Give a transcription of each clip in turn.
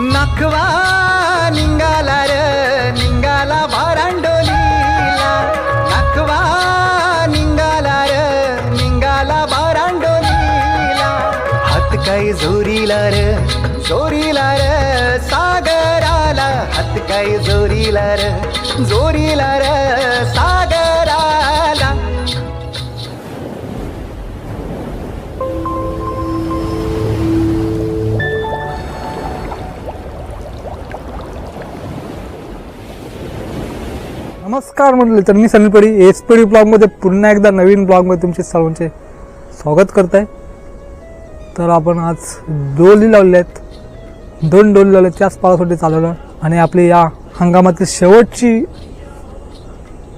नखवा निघाला र निघाला भारांडोलीला नखवा निघाला र निघाला भारांडोलीला हात काही जोरीला र जोरीला र सागराला. हात काही जोरीला र जोर नमस्कार म्हटलं तर मी सनी पडी एस पी ब्लॉगमध्ये पुन्हा एकदा नवीन ब्लॉगमध्ये तुमचे सर्वांचे स्वागत करत आहे तर आपण आज डोली लावले आहेत. दोन डोली लावले त्याच पावासाठी चालवलं. आणि आपली या हंगामातील शेवटची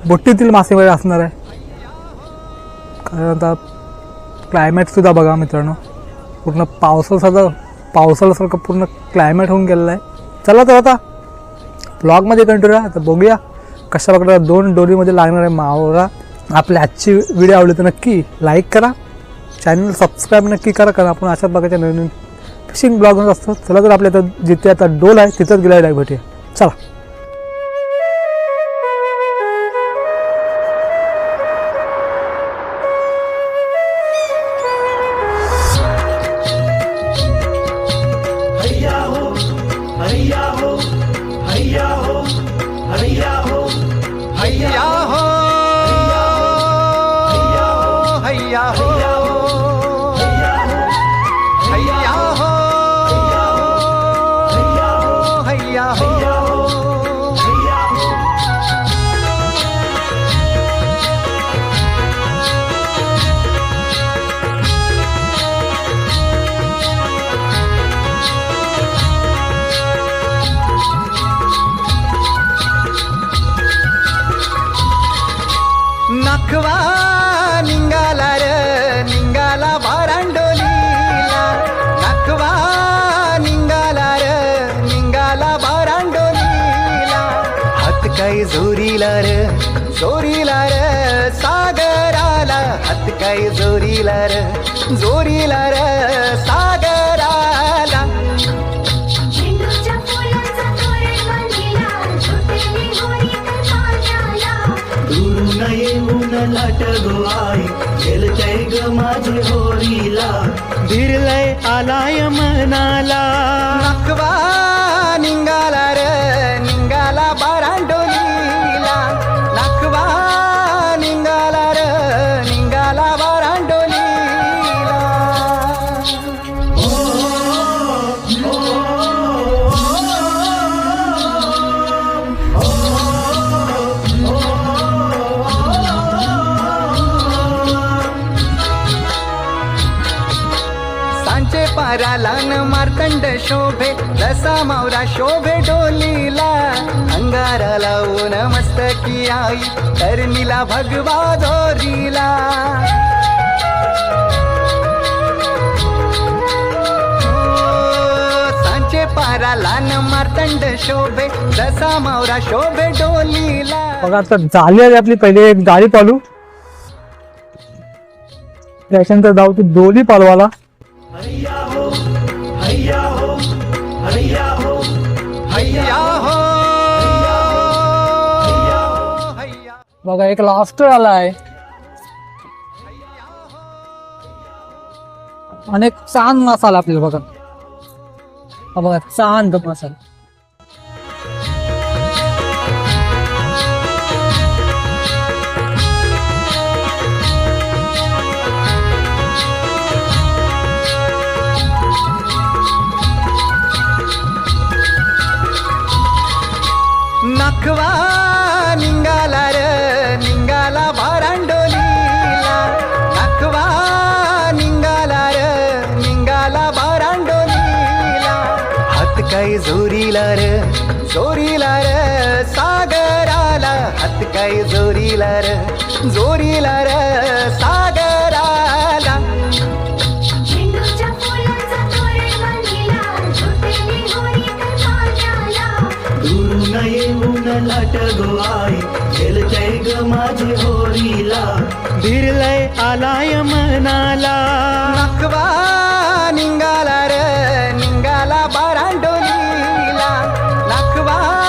बोटीतील मासेमारी असणार आहे. कारण आता क्लायमेटसुद्धा बघा मित्रांनो. पूर्ण पावसासारखं पावसाळ्यासारखं पूर्ण क्लायमेट होऊन गेलेलं आहे. चला तर आता ब्लॉगमध्ये कंटिन्यू राहा तर बघूया. कशा प्रकारे दोन डोलीमध्ये लागणार आहे मावरा आपली आजची व्हिडिओ आवडली तर नक्की लाईक करा. चॅनल सबस्क्राईब नक्की करा कारण आपण अशाच प्रकारच्या नवीन नवीन फिशिंग ब्लॉग असतो. चला तर आपल्या आता जिथे आता डोल आहे तिथंच गेला डाय भेटूया. चला. नखवा निघाला र निघाला भारांडोलीला नखवा निघाला र निघाला भारांडोलीला हात काय जोरीला र जोरीला र सागराला. हात काय जोरीला र जोरी वाट गुवाई झेलतय ग माझे होरीला भिरलय आलाय मनाला. नकवा. पाराला न मार्तंड शोभे लसा मावरा शोभे डोलीला. अंगारा लावून मस्तकी आई तरणीला भगवा दोरीला. सांचे पाराला न मार्तंड शोभे रसा मावरा शोभे डोलीला. बघा आता झाली आहे आपली पहिले एक गाडी पालू. त्याच्यानंतर जाऊ तू डोली पालवाला. हैया हो हैया हो, हो, हो, हो बघा एक लास्टर आलाय. आणि एक चांद मसाला आपल्याला बघा. बघा चांद मसाला. भगवान लट गोवाई झेलतय ग माझी होरीला. भिरलय आलाय मनाला. नखवा निंगाला र निंगाला बारांडोलीला. नखवा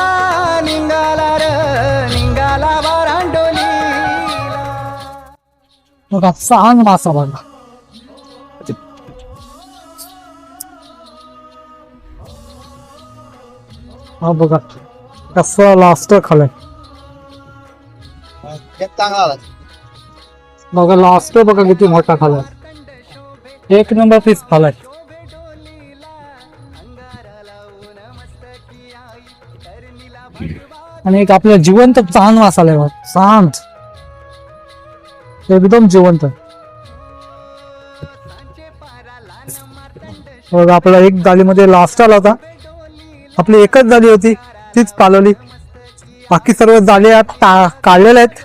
बघा सांग मासा बघा. हा बघा. कसं लास्ट खालाय बघा लास्ट बघा किती मोठा खालाय एक नंबर पीस खालाय आणि एक आपलं जिवंत चांद आहे बघा. चांद. एकदम जिवंत. आपला एक जालीमध्ये लास्ट आला होता. आपली एकच जाली होती. तीच पालवली बाकी सर्व जाले काढलेल्या आहेत.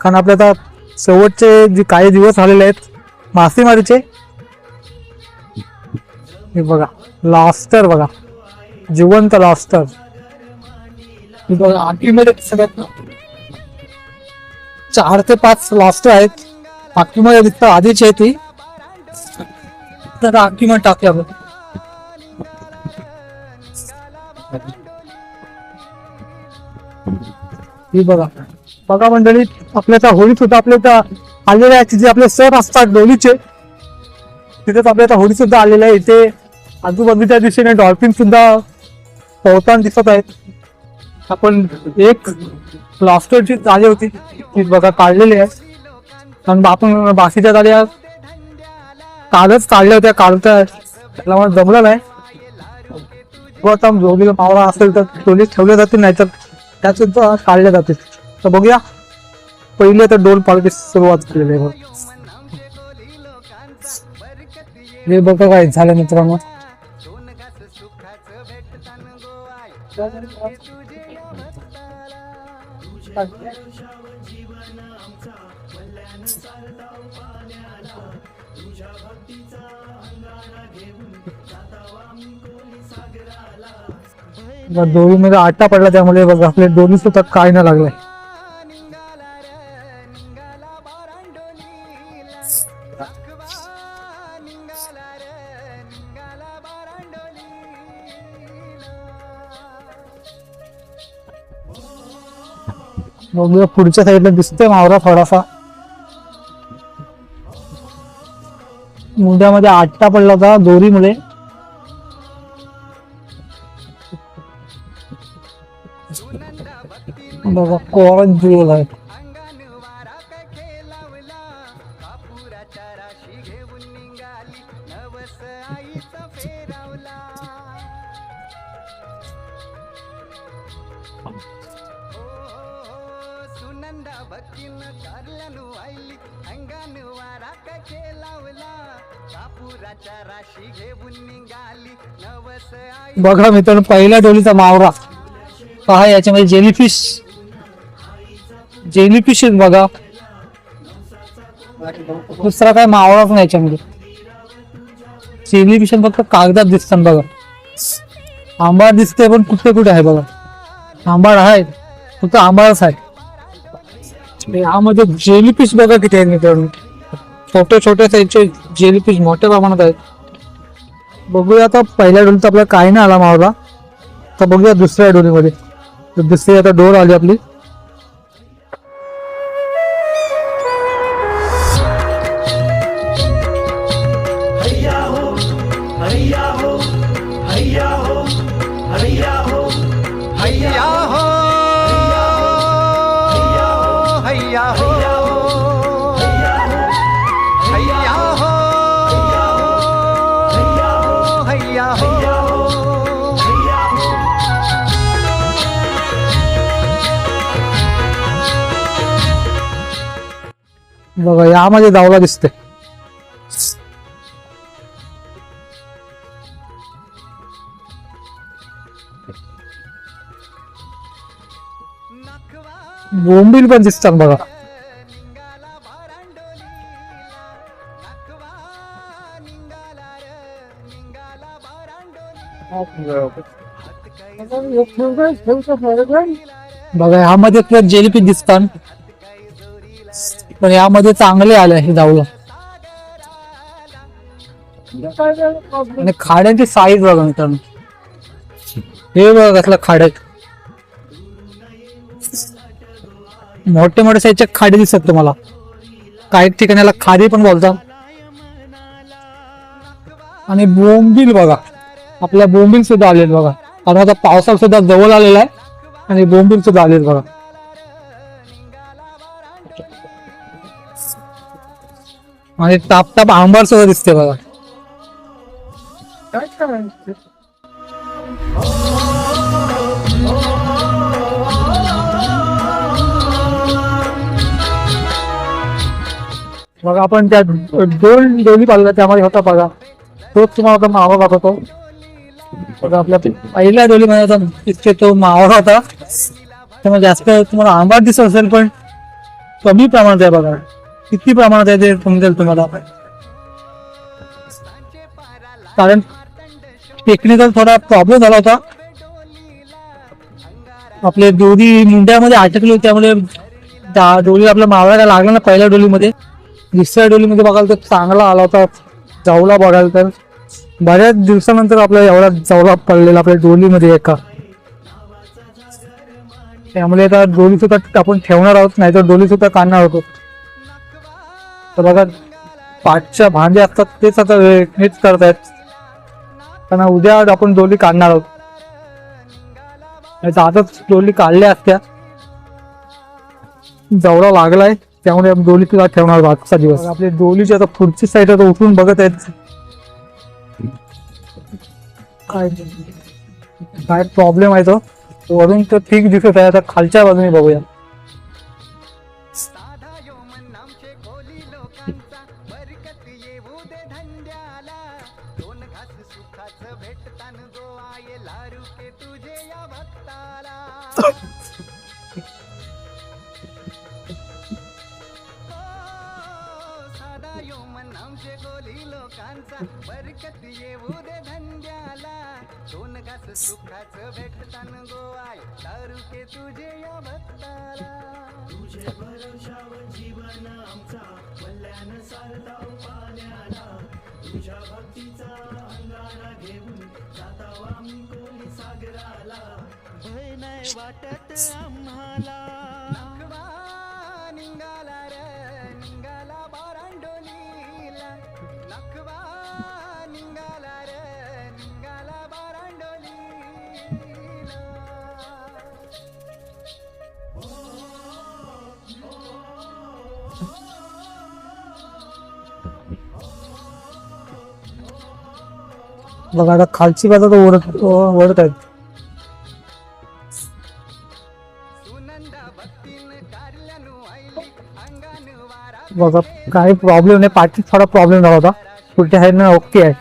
कारण आपल्या आता शेवटचे जे काही दिवस झालेले आहेत मासेमारीचे हे बघा लास्टर बघा जिवंत लॉस्टर. हे बघा सगळ्यात चार ते पाच लॉस्टर आहेत. आखीमध्ये दिसतं आधीची आहे ती. तर आखीमध्ये टाकली आपण. ही बघा. बघा मंडळी आपल्या त्या होळीत सुद्धा आपल्या त्या आलेल्या आहेत जे आपले सर असतात डोलीचे तिथेच आपल्या त्या होळी सुद्धा आलेल्या आहे. इथे आजूबाजूच्या दिशेने डॉल्फिन सुद्धा पोहताना दिसत आहेत. आपण एक लॉस्टरची जाळी होती ती बघा काढलेली आहे. कारण आपण बाकीच्या जाळ्या कालच काढल्या होत्या. काढता मला जमलं नाही. आता जोडीला मावळा असेल तर दोन्ही ठेवले जातील नाहीतर त्या सुद्धा काढल्या जाते तर बघूया. पहिले तर डोल पाळखी सुरुवात केलेली आहे बघ. हे बघा काय झालं मित्रांनो. दोरीमध्ये आटा पडला त्यामुळे बघा आपले दोन्ही सुद्धा काय ना लागलाय पुढच्या साईडला दिसतोय मावरा थोडासा. मुंड्यामध्ये आट्टा पडला होता दोरीमुळे. बाबा नवस आई बघा मित्रांनो पहिल्या डोलीचा मावरा. पहा याच्यामध्ये जेलीफिश जेलीफिश बघा. दुसरा काय मावळाच नाही याच्यामध्ये. जेलीफिश फक्त कागदात दिसतात बघा. आंबाळ दिसते पण कुठे कुठे आहे बघा. आंबाळ आहे. फक्त आंबाळच आहे. यामध्ये जेलीफिश बघा किती आहेत मित्रांनो. छोटे छोटे त्यांचे जेलीफिश मोठ्या प्रमाणात आहेत. बघूया आता पहिल्या डोलीत आपल्याला काय नाही आला मावळा. तर बघूया दुसऱ्या डोलीमध्ये. दुसरी आता डोर आली आपली. बघा यामध्ये दावला दिसते बोंबील पण दिसतात बघा. बघा ह्यामध्ये जेलीपी दिसतात. पण यामध्ये चांगले आले हे जाऊला. आणि खाड्यांची साईज बघा मित्रांनो. हे बघा कसला खाड मोठे मोठे साईजचे खाडे दिसतात तुम्हाला. काही ठिकाणी याला खारी पण बोलतात. आणि बोंबील बघा. आपल्या बोंबील सुद्धा आलेत बघा. कारण आता पावसाळा सुद्धा जवळ आलेला आहे. आणि बोंबील सुद्धा आलेत बघा. आणि ताप ताप आंबार सुद्धा दिसते बघा. मग आपण त्या दोन डोली पाळल्या त्यामध्ये होता बघा. तोच तुम्हाला आता मावा दाखवतो. बघा आपल्या पहिल्या डोलीमध्ये आता इतके तो मावा होता. त्यामुळे जास्त तुम्हाला आंबार दिसत असेल पण कमी प्रमाणात आहे बघा. किती प्रमाणात आहे ते समजेल तुम्हाला? कारण टेक्निकल थोडा प्रॉब्लेम झाला होता. आपले दोरी मुंड्यामध्ये अटकली होती त्यामुळे त्या डोली आपल्या मावळाला लागला ना पहिल्या डोलीमध्ये. दुसऱ्या डोलीमध्ये बघाल तर चांगला आला होता जावला बघाल तर. बऱ्याच दिवसानंतर आपला एवढा जावला पडलेला आपल्या डोलीमध्ये एका. त्यामुळे आता डोली सुद्धा आपण ठेवणार आहोत नाही तर डोली सुद्धा काढणार होतो तर बघा पाठच्या भांडे असतात तेच आता नीट करतायत. कारण उद्या आपण डोली काढणार आहोत. नाही तर आताच डोली काढल्या असत्या. जवळा लागलाय त्यामुळे आपण डोली तुला ठेवणार आजचा दिवस. आपली डोलीची आता पुढची साईड आता उठून बघत आहेत. काय काय प्रॉब्लेम आहे तो. वरून तर ठीक दिसत आहे आता खालच्या बाजूने बघूया. सुखाचं भेटतान गोवाय तारुके तुझे या भक्ताला तुझे भरवशाव जीवन आमचा कल्याण सारता पाण्याला. तुझ्या भक्तीचा अंगारा घेऊन जाताव आम्ही कोणी सागराला. भय नाही वाटत आम्हाला. बघा आता खालची बाजू तर ओढत ओढत आहेत. बघा काही प्रॉब्लेम नाही. पाठीत थोडा प्रॉब्लेम झाला होता. पुढच्या साईडनं ओके आहे.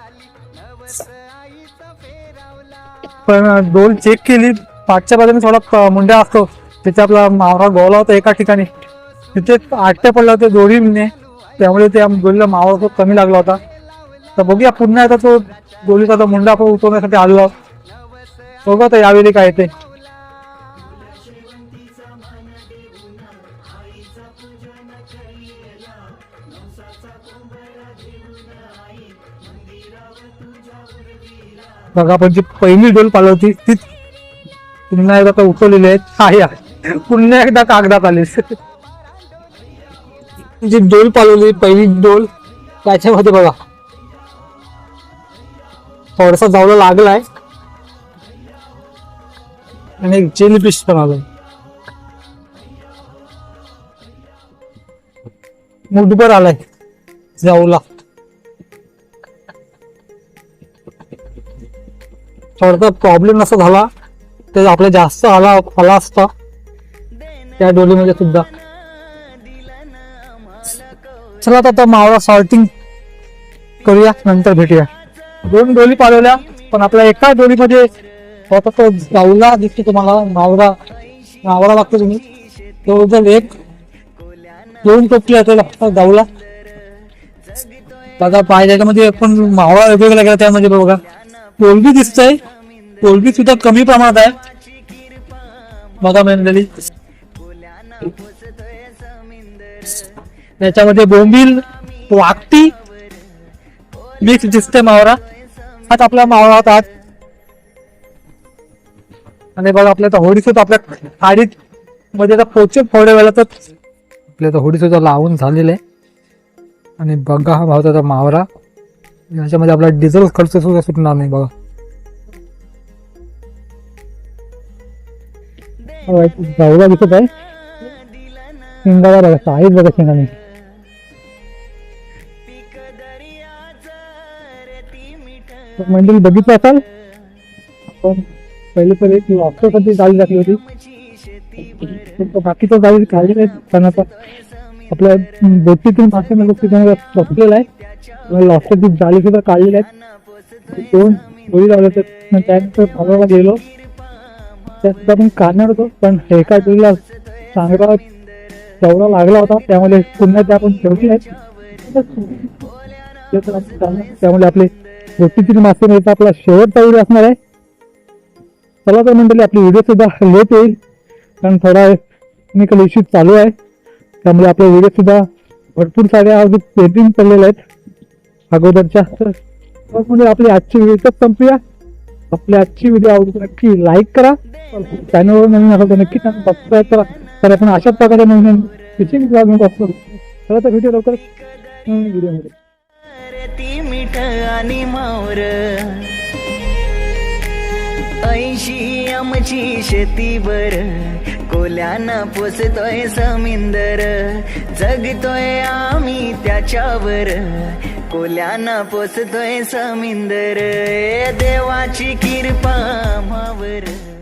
पण डोल चेक केली. पाठच्या बाजूने थोडा मुंड्या असतो. तिथे आपला मावरा गोवला होता एका ठिकाणी. तिथे आट्या पडला होते दोरीने त्यामुळे त्या डोलीला मावा खूप कमी लागला होता. तर बघूया पुन्हा आता तो डोलीचा तो मुंडा आपण उठवण्यासाठी आलो बघू आता यावेळी काय ते. बघा आपण जी पहिली डोल पालवती ती पुन्हा एकदा तर उठवलेली आहेत पुन्हा एकदा कागदात आली. जी डोल पाळवली पहिली डोल त्याच्यामध्ये बघा. थोडासा जावला लागलाय. आणि एक जेली फिश पण आलं मुठभर आलाय. जाऊला. थोडासा प्रॉब्लेम असा झाला. तर आपला जास्त आला आला असता. त्या डोलीमध्ये सुद्धा. चला आता आता मावळा सॉर्टिंग करूया. नंतर भेटूया. दोन डोली पाळवल्या पण आपल्या एका डोलीमध्ये स्वतः तो गावला दिसतो तुम्हाला मावरा मावरा लागतो तुम्ही तो जर एक दोन टोपली असेल फक्त गावला. बघा पाय त्याच्यामध्ये पण मावळा वेगवेगळा गेला त्यामध्ये बघा. कोलबी दिसतंय. कोलबी सुद्धा कमी प्रमाणात आहे. बघा मंडळी. त्याच्यामध्ये बोंबील वाकटी मिक्स दिसते मावरा हात आपला मावळा होता आज. आणि बघा आपल्या होडी सुद्धा आपल्या खाडीत मध्ये पोचे फोडे वेळा वेळातच. आपल्या आता होडी सुद्धा लावून झालेलं आहे. आणि बघा हा भावताचा मावरा याच्यामध्ये आपला डिझेल खर्च सुद्धा सुटणार नाही बघा. हो, दिसत आहे. शिंगाला बघा साईज बघा शिंगाने मंडळी बघितलं असाल? आपण पहिले पहिले ती ऑक्टोसाठी जाळी टाकली होती? बाकीचा जाळी काढली नाही पण आता आपल्या बोटीतून मासे म्हणजे फसलेला आहे. लॉस्टरची जाळी सुद्धा काढलेली आहेत. दोन गोळी लावल्या तर त्यानंतर भागाला गेलो. त्या सुद्धा आपण काढणार होतो पण एका जोडीला चांगला चौरा लागला होता. त्यामुळे पुन्हा त्या आपण ठेवली आहेत. ते त्यामुळे आपले गोष्टीतील मासेमारीचा आपला शेवटचा व्हिडिओ असणार आहे. चला तर मंडळी आपली व्हिडिओ सुद्धा लेट येईल कारण थोडा टेक्निकल इश्यू चालू आहे. त्यामुळे आपले व्हिडिओ सुद्धा भरपूर साऱ्या अजून पेंटिंग पडलेल्या आहेत. अगोदरच्या तर म्हणजे आपली आजची व्हिडिओ संपूया. आपली आजची व्हिडिओ आवडतो नक्की लाईक करा. चॅनलवर नवीन असेल तर नक्की सबस्क्राईब करा. तर आपण अशाच प्रकारे नवीन फिशिंग ब्लॉग असतो. चला तर व्हिडिओ लवकर व्हिडिओमध्ये ती मिठ आणि मावर ऐशी आमची शेती बर कोल्याना पोसतोय समिंदर. जगतोय आम्ही त्याच्यावर कोल्याना पोसतोय समिंदर. देवाची किरपा मावर.